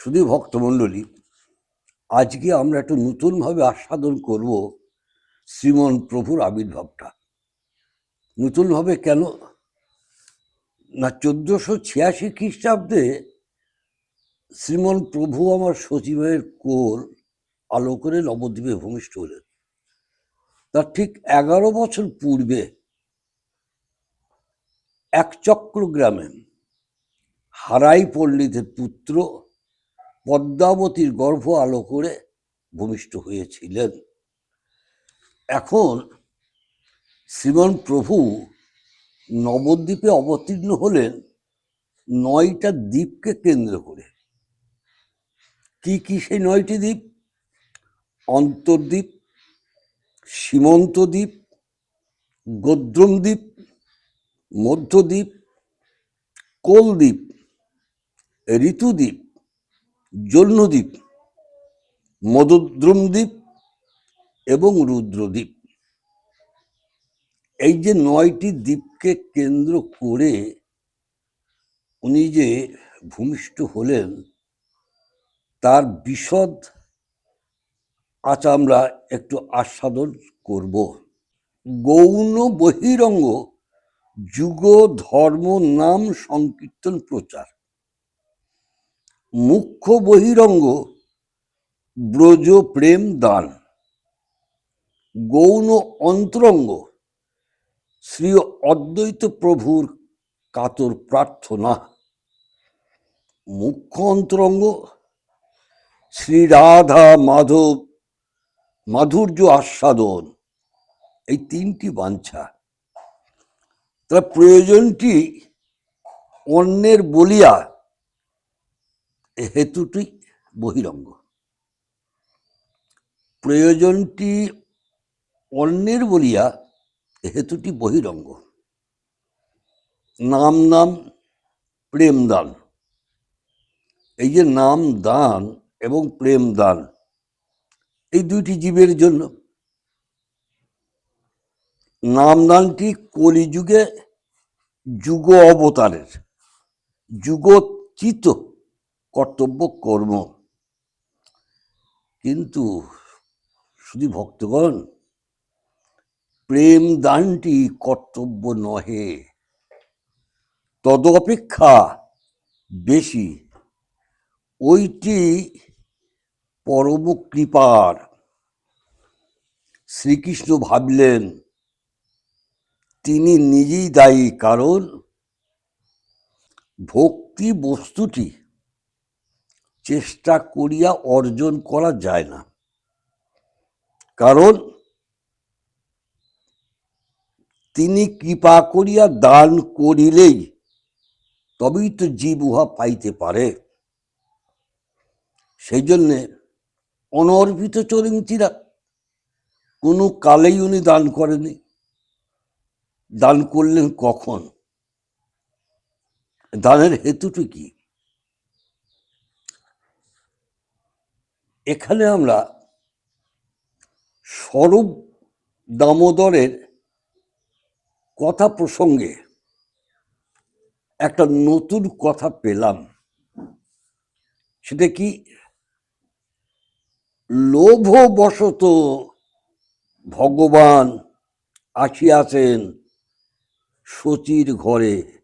শুধু ভক্তমণ্ডলী, আজকে আমরা একটু নতুনভাবে আস্বাদন করব শ্রীমন প্রভুর আবির্ভাবটা। নতুনভাবে কেন? না চোদ্দশো ছিয়াশি খ্রিস্টাব্দে শ্রীমন প্রভু আমার সচিবের কোর আলো করে নবদ্বীপে ভূমিষ্ঠ হলেন। তার ঠিক এগারো বছর পূর্বে এক চক্র গ্রামে হারাই পণ্ডিতের পুত্র পদ্মাবতীর গর্ভ আলো করে ভূমিষ্ঠ হয়েছিলেন। এখন শ্রীমন প্রভু নবদ্বীপে অবতীর্ণ হলেন, নয়টা দ্বীপকে কেন্দ্র করে। কি কি সেই নয়টি দ্বীপ? অন্তর্দ্বীপ, সীমন্ত দ্বীপ, গোদ্রম দ্বীপ মধ্যদ্বীপ কোলদ্বীপ ঋতুদ্বীপ জন্যদ্বীপ মদদ্রুম দ্বীপ এবং রুদ্রদ্বীপ। এই যে নয়টি দ্বীপকে কেন্দ্র করে উনি যে ভূমিষ্ঠ হলেন, তার বিশদ আজ আমরা একটু আস্বাদন করব। গৌণ বহিরঙ্গ যুগ ধর্ম নাম সংকীর্তন প্রচার। মুখ্য বহিরঙ্গ ব্রজ প্রেম দান। গৌণ অন্তরঙ্গ শ্রী অদ্বৈত প্রভুর কাতর প্রার্থনা। মুখ্য অন্তরঙ্গ শ্রী রাধা মাধব মাধুর্য আস্বাদন। এই তিনটি বাঞ্ছা। তার প্রয়োজনটি অন্যের বলিয়া হেতুটি বহিরঙ্গ। প্রয়োজনটি অন্যের বলিয়া হেতুটি বহিরঙ্গ। নাম নাম প্রেম দান। এই যে নাম দান এবং প্রেম দান, এই দুইটি জীবের জন্য। নামদানটি কলিযুগে যুগ অবতারের যুগোচিত কর্তব্য, কর্ম। কিন্তু শুধু ভক্তগণ, প্রেম দানটি কর্তব্য নহে। তদপেক্ষা বেশি ওইটি পরম কৃপার। শ্রীকৃষ্ণ ভাবলেন, তিনি নিজেই দায়ী, কারণ ভক্তি বস্তুটি চেষ্টা করিয়া অর্জন করা যায় না। কারণ তিনি কৃপা করিয়া দান করিলেই তবেই তো জীব উহা পাইতে পারে। সেই জন্যে অনর্পিত চরিন্তিরা কোনো কালেই উনি দান করেনি দান করলেন কখন? দানের হেতুটি কি এখানে আমরা স্বরূপ দামোদরের কথা প্রসঙ্গে একটা নতুন কথা পেলাম। সেটা কি? লোভবশত ভগবান আসিয়াছেন সচির ঘরে।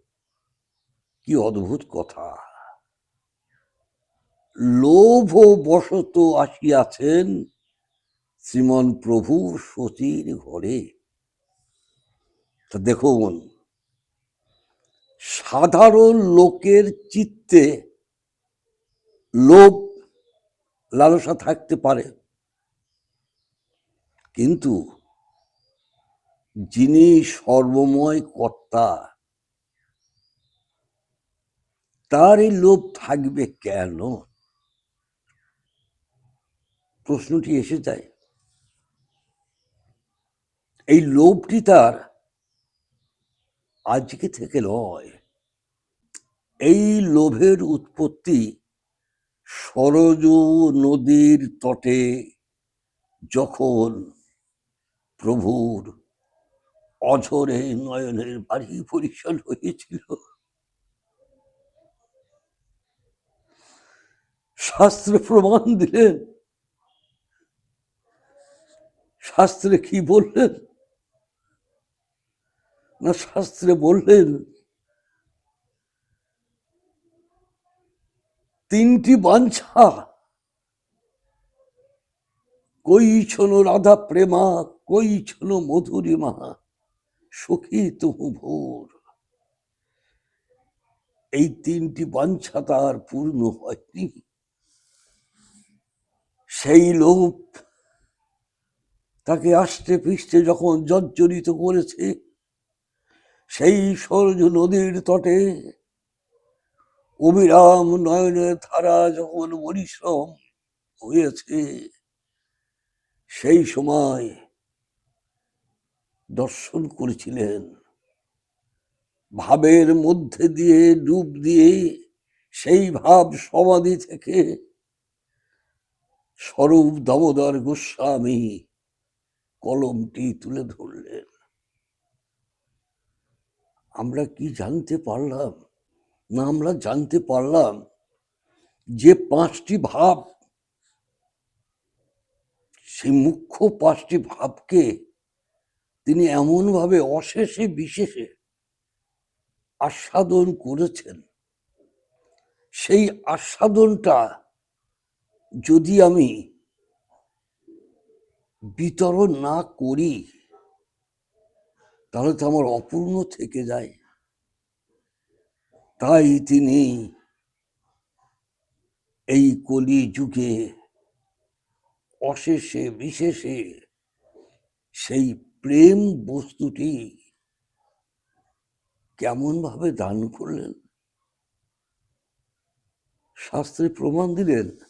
কি অদ্ভুত কথা। লোভ বশত আসিয়াছেন শ্রীমন প্রভু সচির ঘরে। তা দেখুন সাধারণ লোকের চিত্তে লোভ, লালসা থাকতে পারে। কিন্তু যিনি সর্বময় কর্তা তার এই লোভ থাকবে কেন? প্রশ্নটি এসে যায়। এই লোভটি তার আজকে থেকে নয়। এই লোভের উৎপত্তি সরজু নদীর তটে যখন প্রভুর অঝরে নয়নের বাড়ি পরিশাল হয়েছিল। শাস্ত্রে প্রমাণ দিলেন শাস্ত্রে কি বললেন? না শাস্ত্রে বললেন, তিনটি বাঞ্ছা। কই ছন রাধা প্রেমা কই ছনো মধুরিমা, সখী তুহু ভোর। এই তিনটি বাঞ্ছা তার পূর্ণ হয়নি। সেই লোভ তাকে পৃষ্ঠে যখন জর্জরিত করেছে, সেই সরজ নদীর তটে অবিরাম নয়নের ধারা যখন পরিশ্রম হয়েছে, সেই সময় দর্শন করেছিলেন। ভাবের মধ্যে দিয়ে, ডুব দিয়ে, সেই ভাব সমাধি থেকে স্বরূপ দামোদর গোস্বামী কলমটি তুলে ধরলেন। আমরা কি জানতে পারলাম? না, আমরা জানতে পারলাম যে পাঁচটি ভাব, সেই মুখ্য পাঁচটি ভাবকে তিনি এমনভাবে অশেষে বিশেষে আস্বাদন করেছেন। সেই আস্বাদনটা যদি আমি বিতরণ না করি, তাহলে তো আমার অপূর্ণ থেকে যায়। তাই তিনি এই কলি যুগে অশেষে, বিশেষে সেই প্রেম বস্তুটি কেমন ভাবে দান করলেন? শাস্ত্রে প্রমাণ দিলেন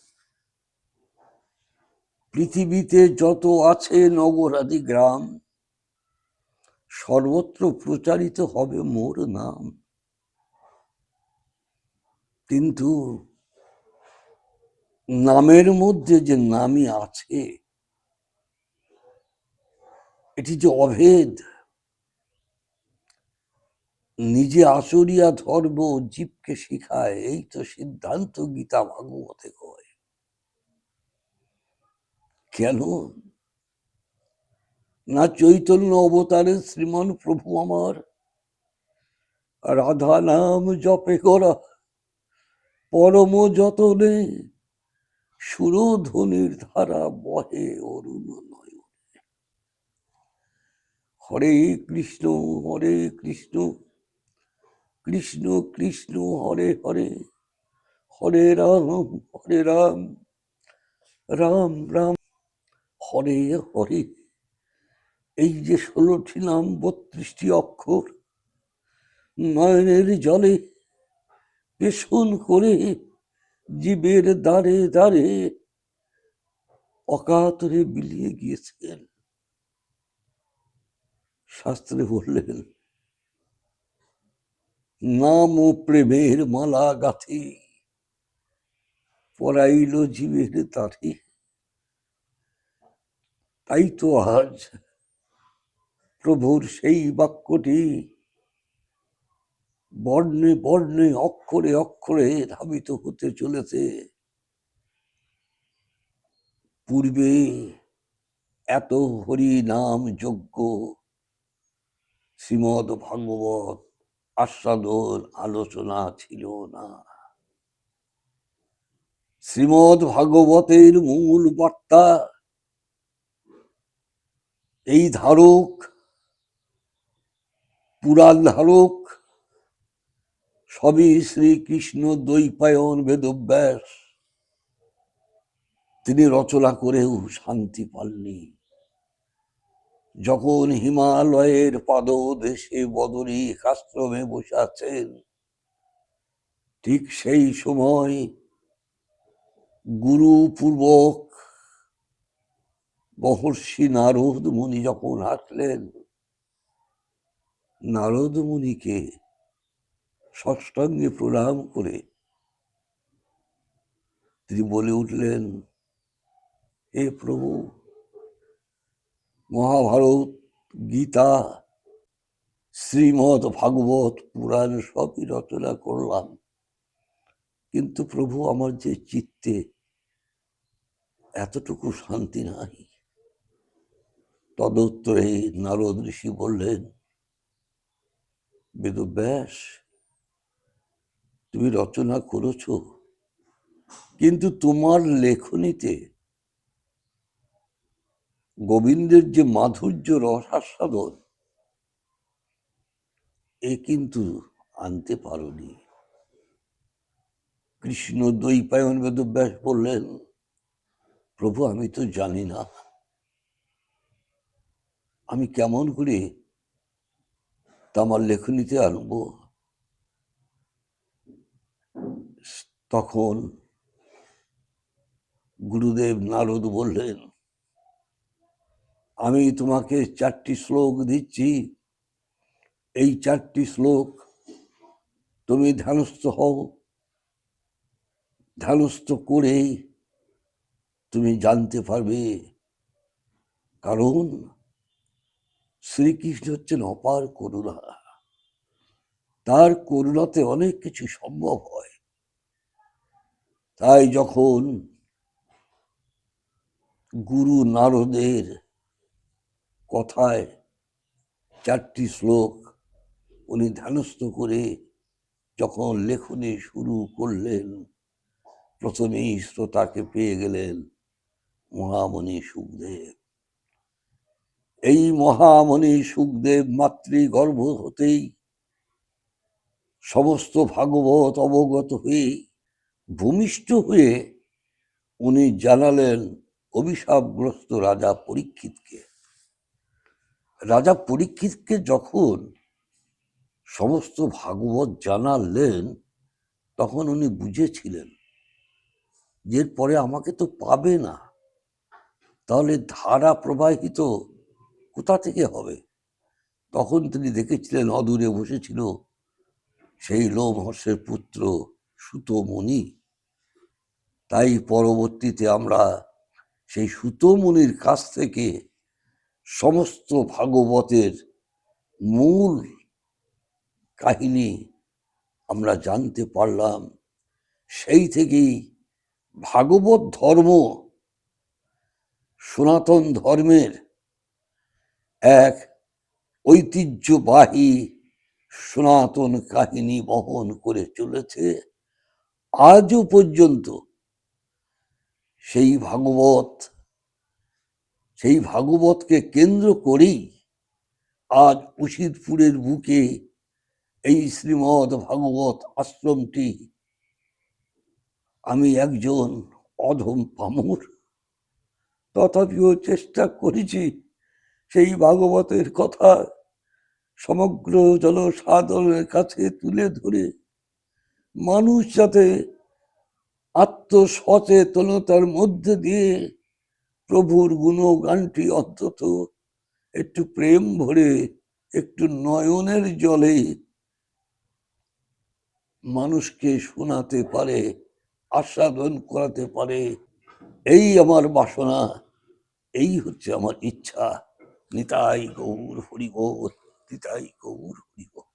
পৃথিবীতে যত আছে নগরাদি গ্রাম, সর্বত্র প্রচারিত হবে মোর নাম। কিন্তু নামের মধ্যে যে নামই আছে, এটি যে অভেদ, নিজে আচরিয়া ধর্ম জীবকে শিখায়, এই তো সিদ্ধান্ত গীতা ভাগবতে কেন? না চৈতন্য অবতারের শ্রীমান প্রভু আমার। রাধা নাম জপে করা, পরম যতনে, সুরধ্বনির ধারা বহে অরুণ নয় হরে কৃষ্ণ হরে কৃষ্ণ কৃষ্ণ কৃষ্ণ, হরে হরে হরে রাম হরে রাম রাম রাম। হরে হরে। এই যে ষোলোটি নাম বত্রিশটি অক্ষর, নয়নের জলে পেশন করে জীবের দ্বারে দ্বারে অকাতরে বিলিয়ে গিয়েছেন। শাস্ত্রে বললেন, নাম ও প্রেমের মালা গাথি পরাইল জীবের তারে। তাই তো আজ প্রভুর সেই বাক্যটি বর্ণে বর্ণে, অক্ষরে অক্ষরে ধাবিত হতে চলেছে। পূর্বে এত হরি নাম যজ্ঞ, শ্রীমদ ভাগবত আস্বাদন আলোচনা ছিল না। শ্রীমদ ভাগবতের মূল বার্তা এই ধারক, পুরাণ ধারক, সবই শ্রীকৃষ্ণ দ্বৈপায়ন বেদব্যাস। তিনি রচনা করেও শান্তি পাননি। যখন হিমালয়ের পাদ পাদদেশে বদরী আশ্রমে বসে আছেন ঠিক সেই সময় গুরুপূর্বক মহর্ষি নারদ মুনি যখন আসলেন, নারদ মুনিকে ষষ্ঠাঙ্গে প্রণাম করে তিনি বলে উঠলেন, হে প্রভু, মহাভারত, গীতা, শ্রীমদ ভাগবত পুরাণ সবই রচনা করলাম। কিন্তু প্রভু, আমার যে চিত্তে এতটুকু শান্তি নাই। তদুত্তরে নারদ ঋষি বললেন বেদব্যাস তুমি রচনা করেছ, কিন্তু তোমার লেখনীতে গোবিন্দের যে মাধুর্য রসাস্বাদন এ কিন্তু আনতে পারোনি। কৃষ্ণ দ্বৈপায়ন বেদব্যাস বললেন, প্রভু, আমি তো জানি না। আমি কেমন করে তা আমার লেখনীতে আনব? তখন গুরুদেব নারদ বললেন, আমি তোমাকে চারটি শ্লোক দিচ্ছি। এই চারটি শ্লোক তুমি ধ্যানস্থ হও। ধ্যানস্থ করে তুমি জানতে পারবে। কারণ শ্রীকৃষ্ণ হচ্ছেন অপার করুণা। তার করুণাতে অনেক কিছু সম্ভব হয়। তাই যখন গুরু নারদের কথায় চারটি শ্লোক উনি ধ্যানস্থ করে যখন লেখনী শুরু করলেন, প্রথমেই শ্রোতাকে পেয়ে গেলেন মহামণি সুখদেব। এই মহামণি সুখদেব মাতৃগর্ভ হতেই সমস্ত ভাগবত অবগত হয়ে ভূমিষ্ঠ হয়ে উনি জানালেন অভিশাপগ্রস্ত রাজা পরীক্ষিতকে। রাজা পরীক্ষিতকে যখন সমস্ত ভাগবত জানালেন, তখন উনি বুঝেছিলেন যে পরে আমাকে তো পাবে না। তাহলে ধারা প্রবাহিত কোথা থেকে হবে? তখন তিনি দেখেছিলেন অদূরে বসেছিল সেই লোমহর্ষের পুত্র সুতমণি। তাই পরবর্তীতে আমরা সেই সুতমণির কাছ থেকে সমস্ত ভাগবতের মূল কাহিনী আমরা জানতে পারলাম। সেই থেকেই ভাগবত ধর্ম সনাতন ধর্মের এক ঐতিহ্যবাহী সনাতন কাহিনী বহন করে চলেছে। আজও পর্যন্ত সেই ভাগবত, সেই ভাগবতকে কেন্দ্র করেই আজ উশিদপুরের বুকে এই শ্রীমদ ভাগবত আশ্রমটি। আমি একজন অধম পামুর, তথাপিও চেষ্টা করেছি সেই ভাগবতের কথা সমগ্র জনসাধারণের কাছে তুলে ধরে মানুষ যাতে আত্মসচেতনতার মধ্যে দিয়ে প্রভুর গুণগানটি অন্তত একটু প্রেম ভরে, একটু নয়নের জলে মানুষকে শোনাতে পারে, আস্বাদন করাতে পারে। এই আমার বাসনা, এই হচ্ছে আমার ইচ্ছা। নিতাই গৌর হরিগৌর নিতাই গৌর হরিগৌর